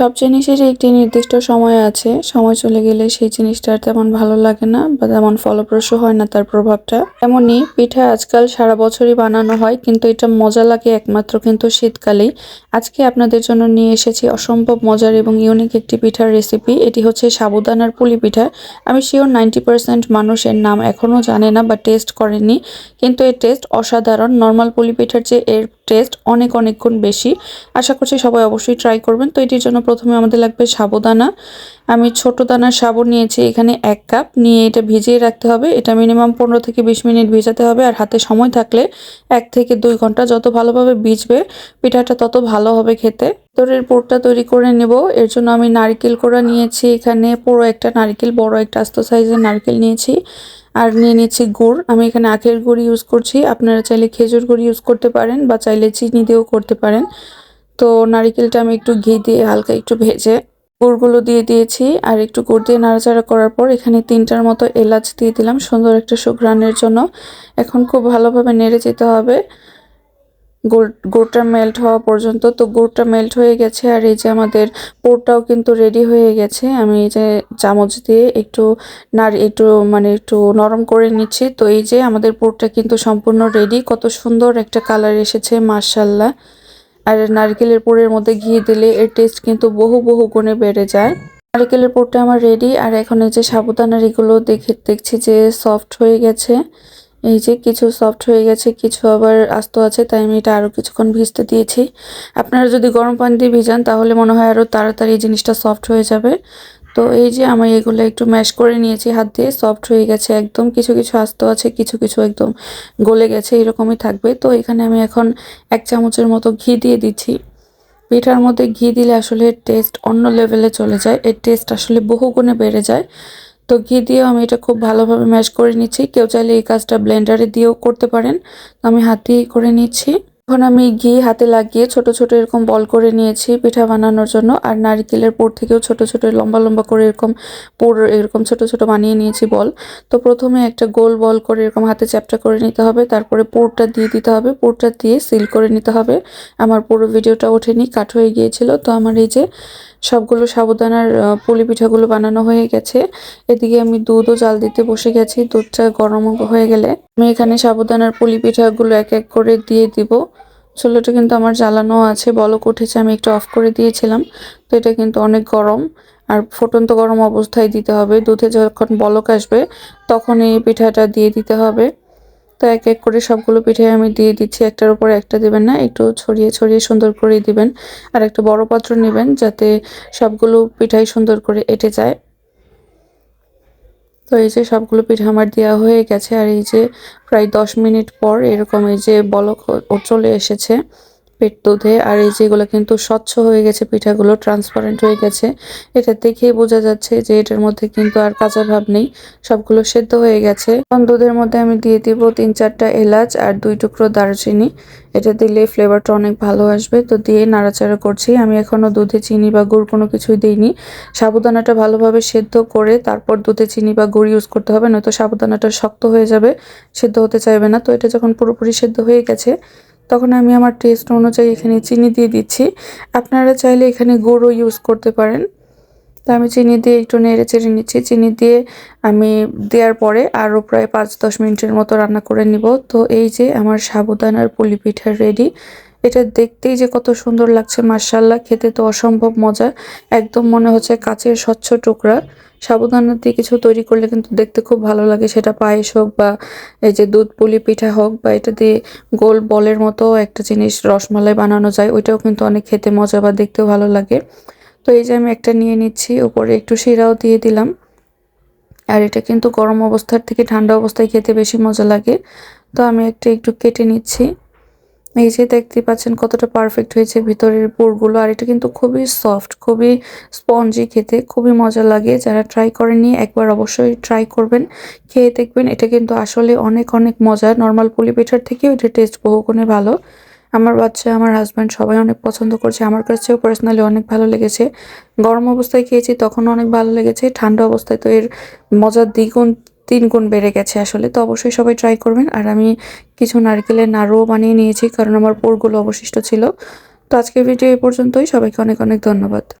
সব জিনিসেরই একটি নির্দিষ্ট সময় আছে। সময় চলে গেলে সেই জিনিসটা আর তেমন ভালো লাগে না বা তেমন ফলপ্রসূ হয় না তার প্রভাবটা। এমনই পিঠা আজকাল সারা বছরই বানানো হয়, কিন্তু এটা মজা লাগে একমাত্র কিন্তু শীতকালেই। আজকে আপনাদের জন্য নিয়ে এসেছি অসম্ভব মজার এবং ইউনিক একটি পিঠার রেসিপি এটি হচ্ছে সাবুদানার পুলি পিঠা। আমি শিওর নাইনটি পার্সেন্ট মানুষের নাম এখনও জানে না বা টেস্ট করেনি, কিন্তু এর টেস্ট অসাধারণ। নর্মাল পুলি পিঠার চেয়ে এর টেস্ট অনেক অনেক গুণ বেশি। আশা করছি সবাই অবশ্যই ট্রাই করবেন। তো এটির জন্য প্রথমে আমাদের লাগবে সাবুদানা। আমি ছোট দানার সাবু নিয়েছি, এখানে এক কাপ। নিয়ে এটা ভিজিয়ে রাখতে হবে। এটা মিনিমাম পনেরো থেকে বিশ মিনিট ভিজাতে হবে। আর হাতে সময় থাকলে এক থেকে দুই ঘণ্টা যত ভালোভাবে ভিজবে, পিঠাটা তত ভালো হবে খেতে। তোরের পুরটা তৈরি করে নেব। এর জন্য আমি নারকেল কোড়া নিয়েছি। এখানে পুরো একটা নারকেল, বড় একটা আস্ত সাইজের নারকেল নিয়েছি। আর নিয়ে নিচ্ছি গুড়। আমি এখানে আখের গুড় ইউজ করছি। আপনারা চাইলে খেজুর গুড় ইউজ করতে পারেন বা চাইলে চিনি দিয়েও করতে পারেন। তো নারিকেলটা আমি একটু ঘি দিয়ে হালকা একটু ভেজে গুড়গুলো দিয়ে দিয়েছি। আর একটু গুড় দিয়ে নাড়াচাড়া করার পর এখানে তিনটার মতো এলাচ দিয়ে দিলাম সুন্দর একটা সুঘ্রাণের জন্য। এখন খুব ভালোভাবে নেড়ে যেতে হবে। গুড়, গুড়টা মেল্ট হওয়া পর্যন্ত। তো গুড়টা মেল্ট হয়ে গেছে আর এই যে আমাদের পোরটাও কিন্তু রেডি হয়ে গেছে। আমি এই যে চামচ দিয়ে একটু নার একটু মানে একটু নরম করে নিচ্ছি। তো এই যে আমাদের পোরটা কিন্তু সম্পূর্ণ রেডি কত সুন্দর একটা কালার এসেছে মার্শাল্লাহ আর নারকেলের পোড়ের মধ্যে ঘি দিলে এর টেস্ট কিন্তু বহু বহু গুণে বেড়ে যায়। নারকেলের পোড়টা আমার রেডি আর এখন এই যে সাবুদানার এগুলো দেখে দেখছি যে সফট হয়ে গেছে। এই যে কিছু সফট হয়ে গেছে, কিছু আবার আস্ত আছে, তাই আমি এটা আরও কিছুক্ষণ ভিজতে দিয়েছি। আপনারা যদি গরম পানি দিয়ে ভিজান, তাহলে মনে হয় আরও তাড়াতাড়ি জিনিসটা সফট হয়ে যাবে। তো এই যে আমি এগুলো একটু ম্যাশ করে নিয়েছি হাত দিয়ে সফট হয়ে গেছে একদম। কিছু কিছু আস্ত আছে, কিছু কিছু একদম গলে গেছে, এরকমই থাকবে। তো এখানে আমি এখন এক চামচের মতো ঘি দিয়ে দিচ্ছি। পিঠার মধ্যে ঘি দিলে আসলে টেস্ট অন্য লেভেলে চলে যায়। এর টেস্ট আসলে বহু গুণে বেড়ে যায়। তো ঘি দিয়েও আমি এটা খুব ভালোভাবে ম্যাশ করে নিচ্ছি। কেউ চাইলে এই কাজটা ব্লেন্ডারে দিয়েও করতে পারেন। আমি হাত দিয়েই করে নিচ্ছি। এখন আমি ঘি হাতে লাগিয়ে ছোট ছোট এরকম বল করে নিয়েছি পিঠা বানানোর জন্য। আর নারিকেলের পোড় থেকেও ছোট ছোট লম্বা লম্বা করে এরকম পোড় এরকম ছোট ছোট বানিয়ে নিয়েছি বল। তো প্রথমে একটা গোল বল করে এরকম হাতে চ্যাপটা করে নিতে হবে। তারপরে পোড়টা দিয়ে দিতে হবে। পোড়টা দিয়ে সিল করে নিতে হবে। আমার পুরো ভিডিওটা ওঠেনি, কাট হয়ে গিয়েছিল। তো আমার এই যে সবগুলো সাবুদানার পুলি পিঠাগুলো বানানো হয়ে গেছে। এদিকে আমি দুধও জাল দিতে বসে গেছি, দুধটা গরম হয়ে গেলে। আমি এখানে সাবুদানার পুলি পিঠাগুলো এক এক করে দিয়ে দিব। চুলোটা কিন্তু আমার জ্বালানো আছে, বলক উঠেছে, আমি একটু অফ করে দিয়েছিলাম। তো এটা কিন্তু অনেক গরম। আর ফুটন্ত গরম অবস্থায় দিতে হবে। দুধে যখন বলক আসবে তখন এই পিঠাটা দিয়ে দিতে হবে। তো এক এক করে সবগুলো পিঠে আমি দিয়ে দিচ্ছি। একটার উপর একটা দিবেন না, একটু ছড়িয়ে ছড়িয়ে সুন্দর করে দিবেন। আর একটা বড় পাত্র নেবেন যাতে সবগুলো পিঠাই সুন্দর করে এটে যায়। তো এই যে সবগুলো পিঠে আমার দেওয়া হয়ে গেছে। আর এই যে প্রায় দশ মিনিট পর এরকম এই যে বলক ও চলে এসেছে। পেট দুধে, আর এই যেগুলো কিন্তু স্বচ্ছ হয়ে গেছে, পিঠাগুলো ট্রান্সপারেন্ট হয়ে গেছে। এটা দেখেই বোঝা যাচ্ছে যে এটার মধ্যে কিন্তু আর কাঁচা ভাব নেই। সবগুলো সেদ্ধ হয়ে গেছে। এখন দুধের মধ্যে আমি দিয়ে দিব তিন চারটা এলাচ আর দুই টুকরো দারচিনি। এটা দিলে ফ্লেভারটা অনেক ভালো আসবে। তো দিয়ে নাড়াচাড়া করছি। আমি এখনও দুধে চিনি বা গুড় কোনো কিছুই দিইনি। সাবুদানাটা ভালোভাবে সেদ্ধ করে তারপর দুধে চিনি বা গুড় ইউজ করতে হবে, নয়তো সাবুদানাটা শক্ত হয়ে যাবে, সেদ্ধ হতে চাইবে না। তো এটা যখন পুরোপুরি সেদ্ধ হয়ে গেছে তখন আমি আমার টেস্ট অনুযায়ী এখানে চিনি দিয়ে দিচ্ছি। আপনারা চাইলে এখানে গুঁড়ো ইউজ করতে পারেন। তো আমি চিনি দিয়ে একটু নেড়ে চেড়ে নিচ্ছি। চিনি দিয়ে আমি দেওয়ার পরে আরও প্রায় পাঁচ দশ মিনিটের মতো রান্না করে নিব। তো এই যে আমার সাবুদানার পুলি পিঠা রেডি এটা দেখতেই যে কত সুন্দর লাগছে মার্শাল্লাহ খেতে তো অসম্ভব মজা। একদম মনে হচ্ছে কাচের স্বচ্ছ টুকরা। সাবুদানা দিয়ে কিছু তৈরি করলে কিন্তু দেখতে খুব ভালো লাগে, সেটা পায়েস হোক বা এই যে দুধ পুলি পিঠা হোক বা এটা দিয়ে গোল বলের মতো একটা জিনিস রসমালাই বানানো যায়, ওইটাও কিন্তু অনেক খেতে মজা বা দেখতেও ভালো লাগে। তো এই যে আমি একটা নিয়ে নিচ্ছি, উপরে একটু শিরাও দিয়ে দিলাম। আর এটা কিন্তু গরম অবস্থার থেকে ঠান্ডা অবস্থায় খেতে বেশি মজা লাগে। তো আমি একটা একটু কেটে নিচ্ছি। এই যে দেখতে পাচ্ছেন কতটা পারফেক্ট হয়েছে ভিতরের পুরগুলো। আর এটা কিন্তু খুবই সফট খুবই স্পঞ্জি খেতে, খুবই মজা লাগে। যারা ট্রাই করেননি, একবার অবশ্যই ট্রাই করবেন। খেয়ে দেখবেন, এটা কিন্তু আসলে অনেক অনেক মজা। নর্মাল পুলি পিঠার থেকেও এটা টেস্ট বহুগুণে ভালো। আমার বাচ্চা, আমার হাজব্যান্ড সবাই অনেক পছন্দ করছে। আমার কাছেও পার্সোনালি অনেক ভালো লেগেছে। গরম অবস্থায় খেয়েছি তখন অনেক ভালো লেগেছে। ঠান্ডা অবস্থায় তো এর মজার দ্বিগুণ তিন গুণ বেড়ে গেছে আসলে, তো অবশ্যই সবাই ট্রাই করবেন। আর আমি কিছু নারকেলের নাড়ুও বানিয়ে নিয়েছি, কারণ আমার পোরগুলো অবশিষ্ট ছিল। তো আজকের ভিডিও এই পর্যন্তই। সবাইকে অনেক অনেক ধন্যবাদ।